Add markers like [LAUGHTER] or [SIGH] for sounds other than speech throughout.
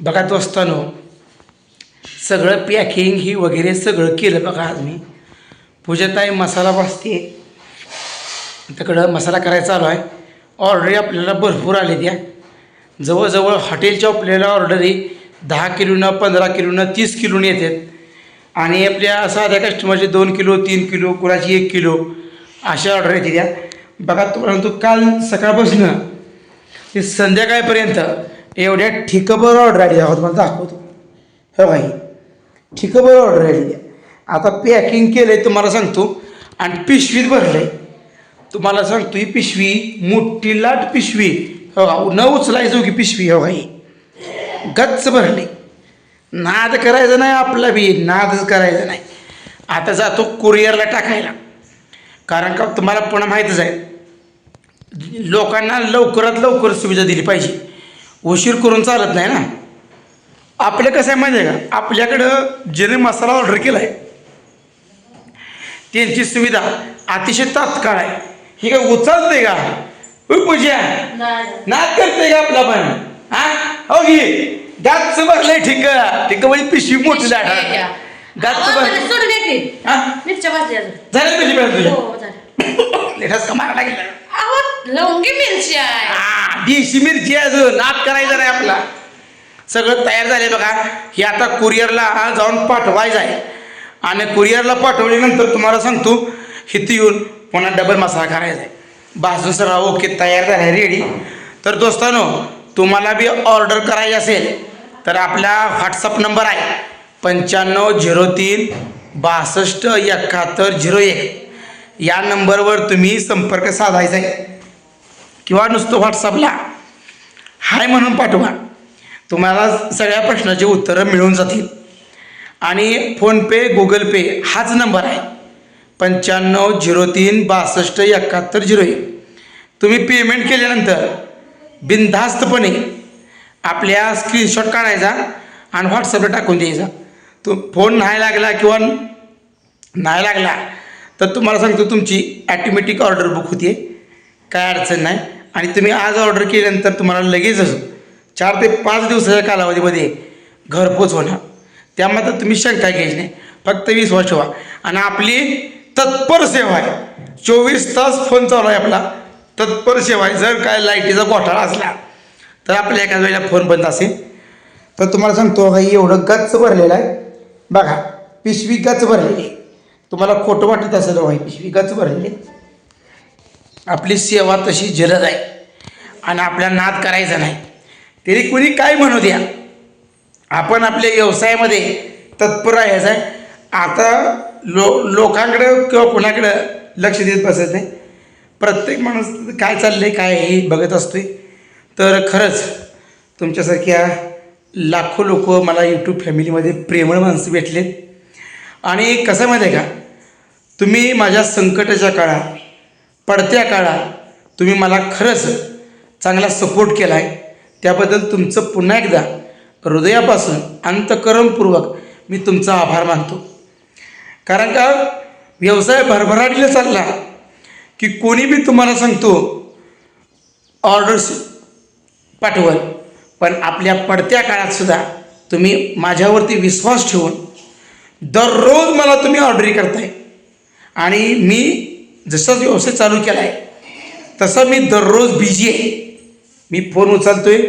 बघा दोस्तानो सगळं पॅकिंग ही वगैरे सगळं केलं बघा आज मी पूजाताई मसाला भाजते. तिकडं मसाला करायचा चालू आहे. ऑर्डरी आपल्याला भरपूर आले त्या. जवळजवळ हॉटेलच्या आपल्याला ऑर्डरी दहा किलोनं पंधरा किलोनं तीस किलोनं येतात. आणि आपल्या साध्या कस्टमरचे दोन किलो तीन किलो कुणाची एक किलो अशा ऑर्डर येते त्या. बघा परंतु काल सकाळपासून ते संध्याकाळपर्यंत एवढ्या ठिकभर ऑर्डर आली आहोत. मला दाखवतो. हो भाई ठिकभर ऑर्डर आली आता पॅकिंग केलं आहे तुम्हाला सांगतो. आणि पिशवीत भरलं आहे तुम्हाला सांगतो ही पिशवी मोठी लाट पिशवी. हो न उचलायचो की पिशवी हो भाई गच्च भरली. नाद करायचं नाही आपला बी नादच करायचं नाही. आता जातो कुरिअरला टाकायला. कारण का तुम्हाला पुन्हा माहीतच आहे. लोकांना लवकरात लवकर सुविधा दिली पाहिजे. उशीर करून चालत नाही ना. आपलं कसं आहे माहिती आहे का? आपल्याकडं ज्याने मसाला ऑर्डर केला आहे त्यांची सुविधा अतिशय तात्काळ आहे. ही काय उचलते का? पूजा नाद करते का आपला पण? हा? हो घे गाच भरलंय ठिक. ठिक म्हणजे पिशवी मोठी गाच भरली हा. झालं तुझी तुझ्या [COUGHS] लेखाच का मारा लागेल. लवंगी मिरची आहे. हा देशी मिरची आहे अजून. नाद करायचा नाही आपला. सगळं तयार झाले बघा. हे आता कुरिअरला जाऊन पाठवायचं आहे. आणि कुरिअरला पाठवल्यानंतर तुम्हाला सांगतो इथं येऊन पुन्हा डबल मसाला करायचा आहे. भाजून सर ओके तयार झाला आहे रेडी तर दोस्तानो तुम्हाला बी ऑर्डर करायची असेल तर आपला व्हॉट्सअप नंबर आहे. पंच्याण्णव झिरो तीन बासष्ट एकाहत्तर झिरो एक. या नंबरवर तुम्ही संपर्क साधायचा आहे. किंवा नुसतं व्हॉट्सअपला हाय म्हणून पाठवा. तुम्हाला सगळ्या प्रश्नाची उत्तरं मिळून जातील. आणि फोनपे गुगल पे हाच नंबर आहे. पंच्याण्णव झिरो तीन बासष्ट एकाहत्तर झिरो एक. तुम्ही पेमेंट केल्यानंतर बिनधास्तपणे आपल्या स्क्रीनशॉट काढायचा आणि व्हॉट्सअपला टाकून द्यायचा. तो फोन नाही लागला किंवा नाही लागला तर तुम्हाला सांगतो तुमची ॲटोमॅटिक ऑर्डर बुक होते काय अडचण नाही. आणि तुम्ही आज ऑर्डर केल्यानंतर तुम्हाला लगेचच चार ते पाच दिवसाच्या कालावधीमध्ये घरपोच होणार त्यामध्ये तुम्ही शंका घ्यायची नाही. फक्त विश्वास ठेवा. आणि आपली तत्पर सेवा आहे. चोवीस तास फोन चालू आहे आपला. तत्पर सेवा आहे. जर काय लाईटीचा घोटाळा असला तर आपल्या एखाद्या वेळेला फोन बंद असेल. तर तुम्हाला सांगतो काही एवढं गच्च भरलेलं आहे. बघा पिशवी गच्च भरलेली आहे. तुम्हाला खोटं वाटत असेल हो, भाई पिशवी गच्च भरलेली आहे. आपली सेवा तशी जलद आहे आणि आपला नाद करायचा नाही. तरी कोणी काय म्हणू द्या? आपण आपल्या व्यवसायामध्ये तत्पर राहायचं आहे. आता लो लोकांकडं किंवा कोणाकडं लक्ष देत बसत नाही. प्रत्येक माणूस काय चाललं आहे काय हे बघत असतोय. तर खरंच तुमच्यासारख्या लाखो लोक मला यूट्यूब फॅमिलीमध्ये प्रेमळ माणसं भेटलेत. आणि कसं माहिती आहे का? तुम्ही माझ्या संकटाच्या काळात पडत्या काळात तुम्ही मला खरंच चांगला सपोर्ट केला आहे त्याबद्दल तुमचं पुन्हा एकदा हृदयापासून अंतकरणपूर्वक मी तुमचा आभार मानतो. कारण का? व्यवसाय भरभराटीला चालला की कोणी बी तुम्हाला सांगतो ऑर्डर्स पाठवल. पण आपल्या पडत्या काळातसुद्धा तुम्ही माझ्यावरती विश्वास ठेवून दररोज मला तुम्ही ऑर्डरी करताय. आणि मी जसा व्यवसाय चालू केला आहे तसं मी दररोज बिझी आहे मी फोन उचलतोय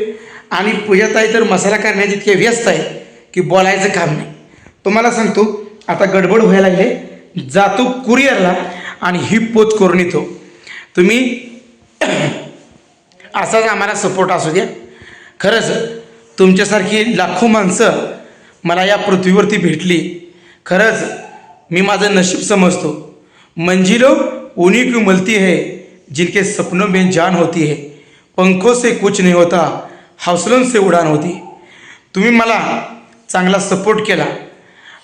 आणि पूजाताई तर मसाला करण्यात इतके व्यस्त आहे की बोलायचं काम नाही. तुम्हाला सांगतो आता गडबड व्हायला लागले जातो कुरिअरला आणि ही पोच करून येतो. तुम्ही [CLEARS THROAT] असाच आम्हाला सपोर्ट असू द्या. खरंच तुमच्यासारखी लाखो माणसं मला या पृथ्वीवरती भेटली. खरंच मी माझं नशीब समजतो. मंजिलो उन्हीं की मिलती है जिनके सपनों में जान होती है। पंखों से कुछ नहीं होता हौसलों से उडान होती तुम्ही मला चांगला सपोर्ट केला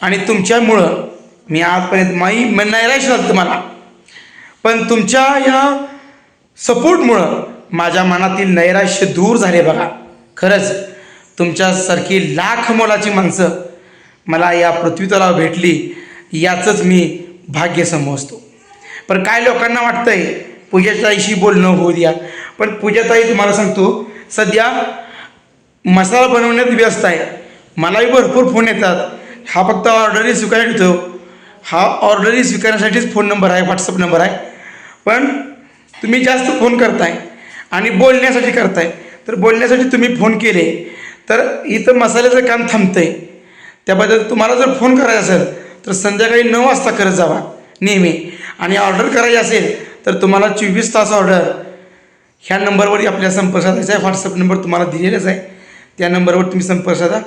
आणि तुमच्यामुळं मी आजपर्यंत माई नैराश नैराश्य झालं मला पण तुमच्या या सपोर्टमुळं माझ्या मनातील नैराश्य दूर झाले बघा. खरंच तुमच्यासारखी लाख मोलाची माणसं मला या पृथ्वीतला भेटली याचंच मी भाग्य समजतो. पण काय लोकांना वाटतंय पूजाताईशी बोलणं होऊ द्या. पण पूजाताई तुम्हाला सांगतो सध्या मसाला बनवण्यात व्यस्त आहे. मलाही भरपूर फोन येतात. हा फक्त ऑर्डरही स्वीकारायला येतो. हा ऑर्डरही स्वीकारण्यासाठीच फोन नंबर आहे व्हॉट्सअप नंबर आहे. पण तुम्ही जास्त फोन करताय आणि बोलण्यासाठी करताय. तर बोलण्यासाठी तुम्ही फोन केले तर इथं मसाल्याचं काम थांबतं आहे त्याबद्दल तुम्हाला जर फोन करायचा असेल तर संध्याकाळी नऊ वाजता करत जावा. नेहमी. आणि ऑर्डर करायची असेल तर तुम्हाला चोवीस तास ऑर्डर. ह्या नंबरवर आपल्या संपर्क साधायचा आहे. व्हॉट्सअप नंबर तुम्हाला दिलेलाच आहे. त्या नंबरवर तुम्ही संपर्क साधा.